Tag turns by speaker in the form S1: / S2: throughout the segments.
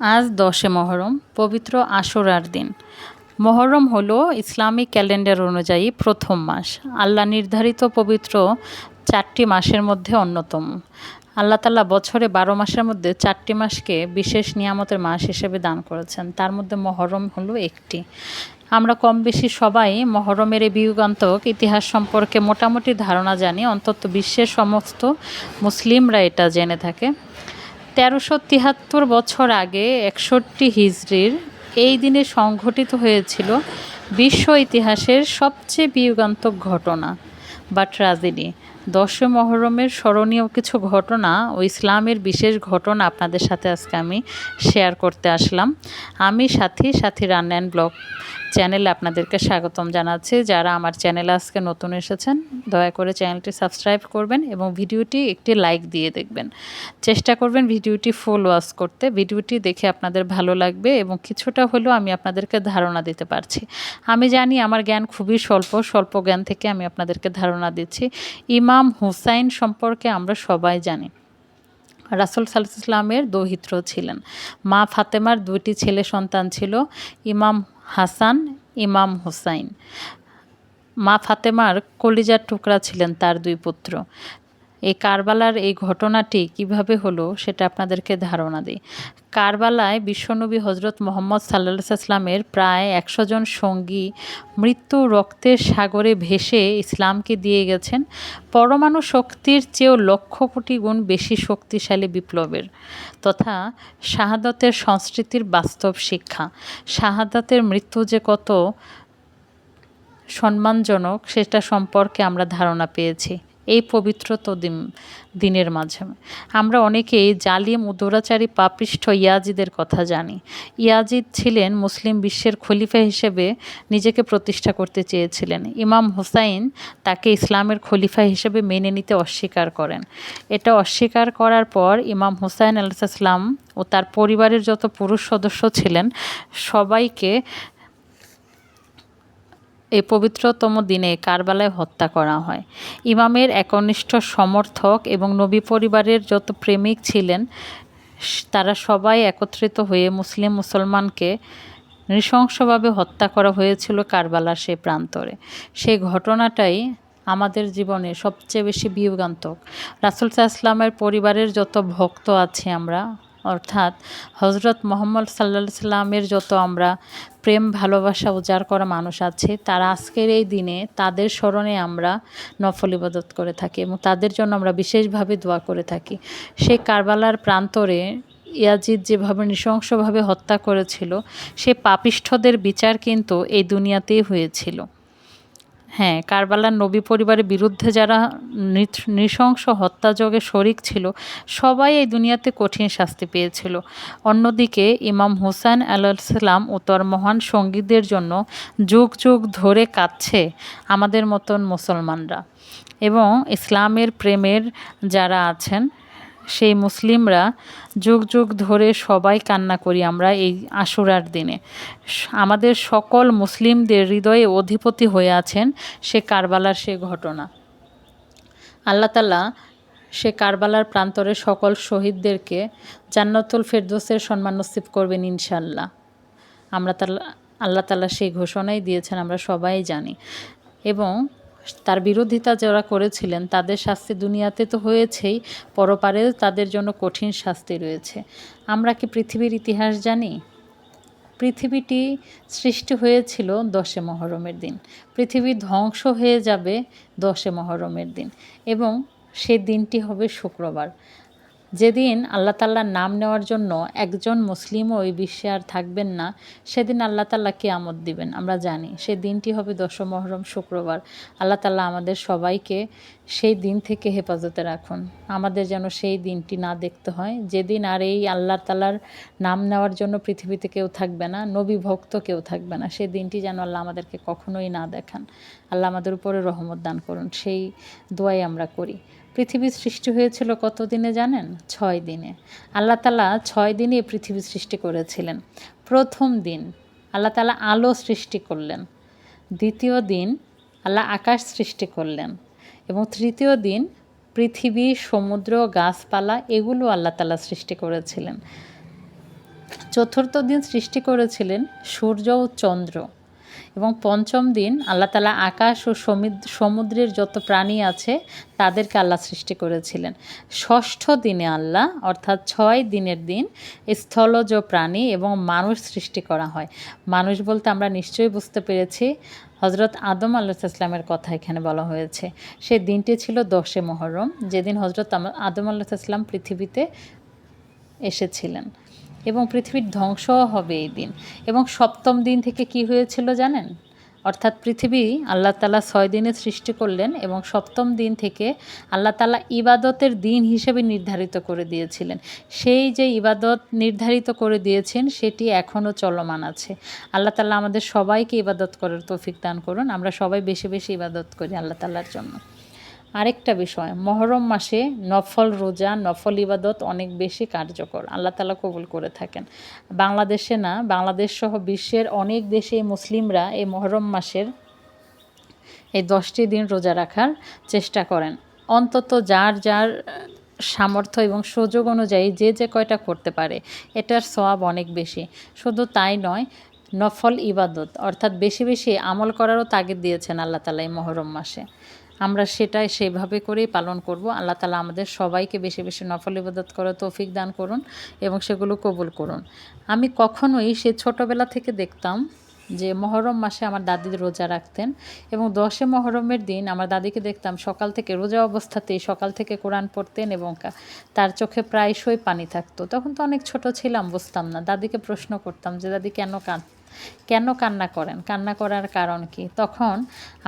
S1: আজ দশে মহরম, পবিত্র আশুরার দিন। মহরম হলো ইসলামিক ক্যালেন্ডার অনুযায়ী প্রথম মাস। আল্লাহ নির্ধারিত পবিত্র চারটি মাসের মধ্যে অন্যতম। আল্লাহ তাল্লাহ বছরে বারো মাসের মধ্যে চারটি মাসকে বিশেষ নিয়ামতের মাস হিসেবে দান করেছেন। তার মধ্যে মহরম হলো একটি। আমরা কম বেশি সবাই মহরমের এই বিয়োগান্তক ইতিহাস সম্পর্কে মোটামুটি ধারণা জানি। অন্তত বিশ্বের সমস্ত মুসলিমরা এটা জেনে থাকে। তেরোশো তিয়াত্তর বছর আগে একষট্টি হিজড়ির এই দিনে সংঘটিত হয়েছিল বিশ্ব ইতিহাসের সবচেয়ে বিয়োগান্তক ঘটনা বা ট্র্যাজেডি দশে মহরমের স্মরণীয় কিছু ঘটনা ও ইসলামের বিশেষ ঘটনা আপনাদের সাথে আজকে আমি শেয়ার করতে আসলাম। আমি সাথী সাথী রান অ্যান্ড ব্লগ। চ্যানেলে আপনাদেরকে স্বাগতম জানাচ্ছি। যারা আমার চ্যানেলে আজকে নতুন এসেছেন, দয়া করে চ্যানেলটি সাবস্ক্রাইব করবেন এবং ভিডিওটি একটি লাইক দিয়ে দেখবেন। চেষ্টা করবেন ভিডিওটি ফুল ওয়াচ করতে। ভিডিওটি দেখে আপনাদের ভালো লাগবে এবং কিছুটা হলেও আমি আপনাদেরকে ধারণা দিতে পারছি। আমি জানি আমার জ্ঞান খুবই স্বল্প স্বল্প জ্ঞান থেকে আমি আপনাদেরকে ধারণা দিচ্ছি। ইমাম হুসাইন সম্পর্কে আমরা সবাই জানি। রাসুল সাল্লাহ ইসলামের দৌহিত্র ছিলেন। মা ফাতেমার দুইটি ছেলে সন্তান ছিল। ইমাম হাসান ইমাম হুসাইন। মা ফাতেমার কলিজার টুকরা ছিলেন তার দুই পুত্র। এই কারবালার এই ঘটনাটি কীভাবে হলো সেটা আপনাদেরকে ধারণা দিই। কারবালায় বিশ্বনবী হজরত মোহাম্মদ সাল্লা সাল্লামের প্রায় একশো জন সঙ্গী মৃত্যু রক্তের সাগরে ভেসে ইসলামকে দিয়ে গেছেন। পরমাণু শক্তির চেয়েও লক্ষ কোটি গুণ বেশি শক্তিশালী বিপ্লবের তথা শাহাদতের সংস্কৃতির বাস্তব শিক্ষা। শাহাদাতের মৃত্যু যে কত সম্মানজনক সেটা সম্পর্কে আমরা ধারণা পেয়েছি। এই পবিত্রত দিন, দিনের মাঝে। আমরা অনেকেই জালিম ও দুরাচারী পাপিষ্ঠ ইয়াজিদের কথা জানি। ইয়াজিদ ছিলেন মুসলিম বিশ্বের খলিফা হিসেবে নিজেকে প্রতিষ্ঠা করতে চেয়েছিলেন। ইমাম হুসাইন তাকে ইসলামের খলিফা হিসেবে মেনে নিতে অস্বীকার করেন। এটা অস্বীকার করার পর ইমাম হুসাইন আল্লাহ ও তার পরিবারের যত পুরুষ সদস্য ছিলেন, সবাইকে এই পবিত্রতম দিনে কারবালায় হত্যা করা হয়। ইমামের একনিষ্ঠ সমর্থক এবং নবী পরিবারের যত প্রেমিক ছিলেন, তারা সবাই একত্রিত হয়ে মুসলিম মুসলমানকে নৃশংসভাবে হত্যা করা হয়েছিল কারবালার সেই প্রান্তরে। সেই ঘটনাটাই আমাদের জীবনে সবচেয়ে বেশি বিয়োগান্তক। রাসুল ইসলামের পরিবারের যত ভক্ত আছে আমরা অর্থাৎ হজরত মোহাম্মদ সাল্লা সাল্লামের যত আমরা প্রেম, ভালোবাসা, উজাড় করা মানুষ আছে, তারা আজকের এই দিনে তাদের স্মরণে আমরা নফল ইবাদত করে থাকি এবং তাদের জন্য আমরা বিশেষভাবে দোয়া করে থাকি। সেই কারবালার প্রান্তরে ইয়াজিদ যেভাবে নৃশংসভাবে হত্যা করেছিল, সে পাপিষ্ঠদের বিচার কিন্তু এই দুনিয়াতেই হয়েছিল। হ্যাঁ কারবালার নবী পরিবারের বিরুদ্ধে যারা নৃশংস হত্যাযোগে শরিক ছিল, সবাই এই দুনিয়াতে কঠিন শাস্তি পেয়েছিল। অন্যদিকে ইমাম হুসাইন আলাইসাল্লাম ও তার মহান সঙ্গীদের জন্য যুগ যুগ ধরে কাঁদছে আমাদের মতন মুসলমানরা। এবং ইসলামের প্রেমের যারা আছেন সেই মুসলিমরা যুগ যুগ ধরে সবাই কান্না করি আমরা এই আশুরার দিনে। আমাদের সকল মুসলিমদের হৃদয়ে অধিপতি হয়ে আছেন সে কারবালার সে ঘটনা। আল্লাহ তালা সে কারবালার প্রান্তরে সকল শহীদদেরকে জান্নাতুল ফেরদোসের সম্মান নসিব করবেন ইনশাল্লাহ আমরা তাল্লা আল্লাহ তালা সেই ঘোষণাই দিয়েছেন, আমরা সবাই জানি। এবং তার বিরোধিতা যারা করেছিলেন, তাদের শাস্তি দুনিয়াতে তো হয়েছেই, পরপারে তাদের জন্য কঠিন শাস্তি রয়েছে। আমরা কি পৃথিবীর ইতিহাস জানি? পৃথিবীটি সৃষ্টি হয়েছিল দশে মহরমের দিন। পৃথিবী ধ্বংস হয়ে যাবে দশে মহরমের দিন। এবং সে দিনটি হবে শুক্রবার। যেদিন আল্লাহ তাল্লার নাম নেওয়ার জন্য একজন মুসলিমও ওই বিশ্বে আর থাকবেন না, সেদিন আল্লাহ তাল্লাহ আমদ দিবেন, আমরা জানি। সেই দিনটি হবে দশম মহরম শুক্রবার। আল্লাহ তাল্লাহ আমাদের সবাইকে সেই দিন থেকে হেফাজতে রাখুন। আমাদের যেন সেই দিনটি না দেখতে হয়। যেদিন আর এই আল্লাহ তাল্লার নাম নেওয়ার জন্য পৃথিবীতে কেউ থাকবে না, নবী ভক্ত কেউ থাকবে না, সেই দিনটি যেন আল্লাহ আমাদেরকে কখনোই না দেখান। আল্লাহ আমাদের উপরে রহমত দান করুন। সেই দোয়াই আমরা করি। পৃথিবীর সৃষ্টি হয়েছিল কত দিনে জানেন? ছয় দিনে। আল্লাহ তালা ছয় দিনে পৃথিবী সৃষ্টি করেছিলেন। প্রথম দিন আল্লাহ তালা আলো সৃষ্টি করলেন। দ্বিতীয় দিন আল্লাহ আকাশ সৃষ্টি করলেন। এবং তৃতীয় দিন পৃথিবী, সমুদ্র, গাছপালা এগুলো আল্লাহ তালা সৃষ্টি করেছিলেন। চতুর্থ দিন সৃষ্টি করেছিলেন সূর্য ও চন্দ্র। এবং পঞ্চম দিন আল্লাহ তালা আকাশ ও সমুদ- সমুদ্রের যত প্রাণী আছে, তাদেরকে আল্লাহ সৃষ্টি করেছিলেন। ষষ্ঠ দিনে আল্লাহ, অর্থাৎ ছয় দিনের দিন, স্থলজ প্রাণী এবং মানুষ সৃষ্টি করা হয়। মানুষ বলতে আমরা নিশ্চয়ই বুঝতে পেরেছি হজরত আদম আল্লাহামের কথা এখানে বলা হয়েছে। সে দিনটি ছিল দশে মহরম, যেদিন হজরত আদম আল্লাহাম পৃথিবীতে এসেছিলেন। এবং পৃথিবীর ধ্বংসও হবে এই দিন। এবং সপ্তম দিন থেকে কি হয়েছিল জানেন? অর্থাৎ পৃথিবী আল্লাহ তালা ছয় দিনে সৃষ্টি করলেন এবং সপ্তম দিন থেকে আল্লাহ তালা ইবাদতের দিন হিসেবে নির্ধারিত করে দিয়েছিলেন। সেই যে ইবাদত নির্ধারিত করে দিয়েছেন, সেটি এখনও চলমান আছে। আল্লাহ তালা আমাদের সবাইকে ইবাদত করার তৌফিক দান করুন। আমরা সবাই বেশি বেশি ইবাদত করি আল্লাহ তাল্লার জন্য। আরেকটা বিষয়, মহরম মাসে নফল রোজা, নফল ইবাদত অনেক বেশি কার্যকর। আল্লাহ তালা কবুল করে থাকেন। বাংলাদেশে না, বাংলাদেশ সহ বিশ্বের অনেক দেশে মুসলিমরা এই মহরম মাসের এই দশটি দিন রোজা রাখার চেষ্টা করেন। অন্তত যার যার সামর্থ্য এবং সুযোগ অনুযায়ী যে যে কয়টা করতে পারে, এটার সওয়াব অনেক বেশি। শুধু তাই নয়, নফল ইবাদত, অর্থাৎ বেশি বেশি আমল করারও তাগিদ দিয়েছেন আল্লাহ তালা এই মহরম মাসে। আমরা সেটাই সেভাবে করেই পালন করব। আল্লাহ তালা আমাদের সবাইকে বেশি বেশি নফল ইবাদত করার তৌফিক দান করুন এবং সেগুলো কবুল করুন। আমি কখনোই সে ছোটোবেলা থেকে দেখতাম যে মহরম মাসে আমার দাদি রোজা রাখতেন এবং দশে মহরমের দিন আমার দাদিকে দেখতাম সকাল থেকে রোজা অবস্থাতেই সকাল থেকে কোরআন পড়তেন এবং তার চোখে প্রায়শই পানি থাকতো। তখন তো অনেক ছোট ছিলাম, বুঝতাম না। দাদিকে প্রশ্ন করতাম যে, দাদি, কেন কাঁদ কেন কান্না করেন? কান্না করার কারণ কি? তখন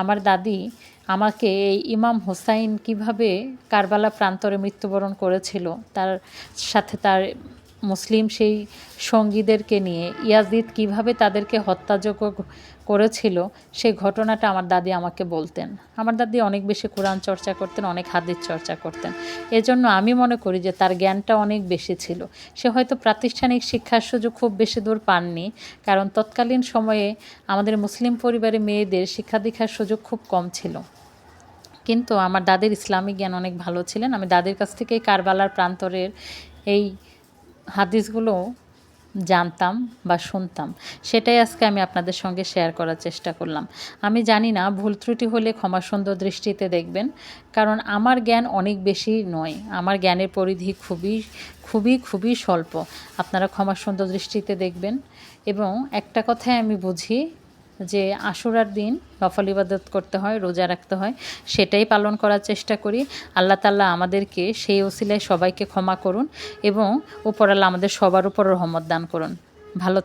S1: আমার দাদি আমাকে এই ইমাম হোসাইন কীভাবে কারবালা প্রান্তরে মৃত্যুবরণ করেছিল, তার সাথে তার মুসলিম সেই সঙ্গীদেরকে নিয়ে ইয়াজিদ কীভাবে তাদেরকে হত্যাযোগ্য করেছিল সেই ঘটনাটা আমার দাদি আমাকে বলতেন। আমার দাদি অনেক বেশি কোরআন চর্চা করতেন, অনেক হাদিস চর্চা করতেন। এজন্য আমি মনে করি যে তার জ্ঞানটা অনেক বেশি ছিল। সে হয়তো প্রাতিষ্ঠানিক শিক্ষার সুযোগ খুব বেশি দূর পাননি, কারণ তৎকালীন সময়ে আমাদের মুসলিম পরিবারে মেয়েদের শিক্ষা দীক্ষার সুযোগ খুব কম ছিল। কিন্তু আমার দাদির ইসলামিক জ্ঞান অনেক ভালো ছিলেন। আমি দাদির কাছ থেকেই কারবালার প্রান্তরের এই হাদিসগুলো জানতাম বা শুনতাম, সেটাই আজকে আমি আপনাদের সঙ্গে শেয়ার করার চেষ্টা করলাম। আমি জানি না, ভুল ত্রুটি হলে ক্ষমা সুন্দর দৃষ্টিতে দেখবেন, কারণ আমার জ্ঞান অনেক বেশি নয়। আমার জ্ঞানের পরিধি খুবই খুবই খুবই স্বল্প। আপনারা ক্ষমা সুন্দর দৃষ্টিতে দেখবেন এবং একটা কথাই আমি বুঝি যে আশুরার দিন নফল ইবাদত করতে হয়, রোজা রাখতে হয়, সেটাই পালন করার চেষ্টা করি। আল্লাহ তাল্লাহ আমাদেরকে সেই ওসিলায় সবাইকে ক্ষমা করুন এবং উপরাল্লাহ আমাদের সবার উপর রহমত দান করুন। ভালো